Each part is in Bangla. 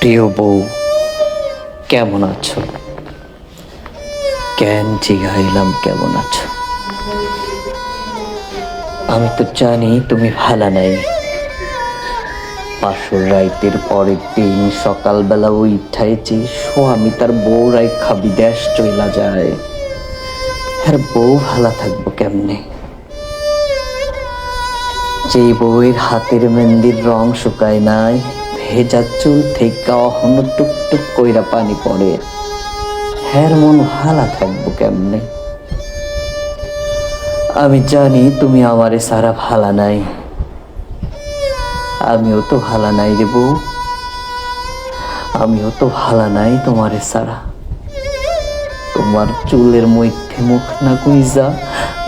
প্রিয় বউ, কেমন আছো? কেন জিগাইলাম, কেমন আছো? আমি তো জানি তুমি ভালো নাই। পাশুর রাইতের পরের দিন সকালবেলা উঠাইছি স্বামী তার বউ রাইখা বিদেশ চইলা যায়। আর বউ ভালো থাকব কেমনে? যে বউয়ের হাতের মেহেন্দির রং শুকায় নাই ভেজা চুল থেকে অহন টুকটুক কইরা পানি পড়ে। হ্যার মন ভালা থাকব কেমনে? আমি জানি তুমি আমারে সারা ভালা নাই। আমিও তো ভালা নাই রে বউ। আমিও তো ভালা নাই তোমারে সারা। তোমার চুলের মধ্যে মুখ না গুইজা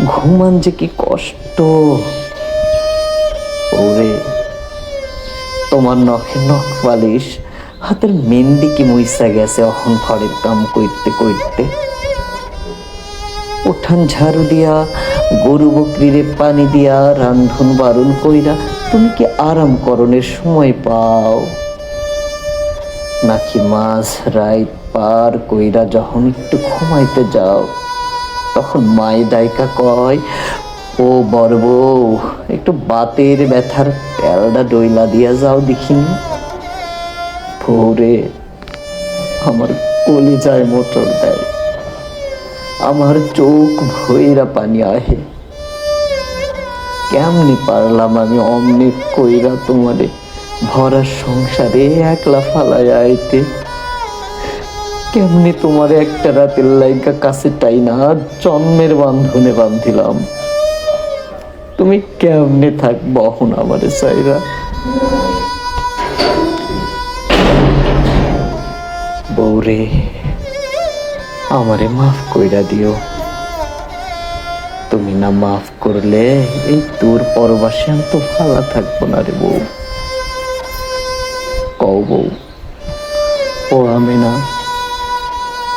ঘুমান যে কি কষ্ট। ওরে তোমার নখে নখ পালিশ হাতের মেহেন্দি কি মুইসা গেছে অহন ঘরের কাম করতে করতে উঠান ঝাড়ু দিয়া, গরু বকরিরে পানি দিয়া, রান্ধন বারণ কইরা তুমি কি আরাম করণের সময় পাও? নাকি মাঝ রাত পার কইরা যখন একটু ঘুমাইতে যাও, তখন মাই দায়িকা কয় ও বড় একটু বাতের ব্যথার তেলটা ডইলা দিয়া যাও দেখিনি ভোরে আমার কলিজায় মোটর দেয়। আমার চোখ ভৈরা পানি আহে। কেমনি পারলাম আমি অমনি কইরা তোমারে ভরা সংসারে একলা ফালাই আইতে? কেমনি তোমারে একটা রাতের লাইকা কাছে টাই না জন্মের বান্ধনে বান্ধিলাম তুমি কেমনে থাকব এখন আমারে সাইরা? বৌরে আমারে মাফ কইরা দিও। তুমি না মাফ করলে এই তোর পরবাসে আমি তো ভালো থাকব না রে বউ। কও বউ, ও আমি না,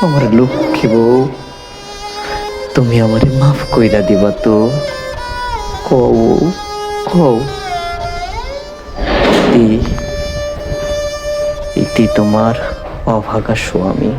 আমার লক্ষ্মী বউ। তুমি আমারে মাফ কইরা দিবা তো। ও ইতি ইতি তোমার অভাগা স্বামী।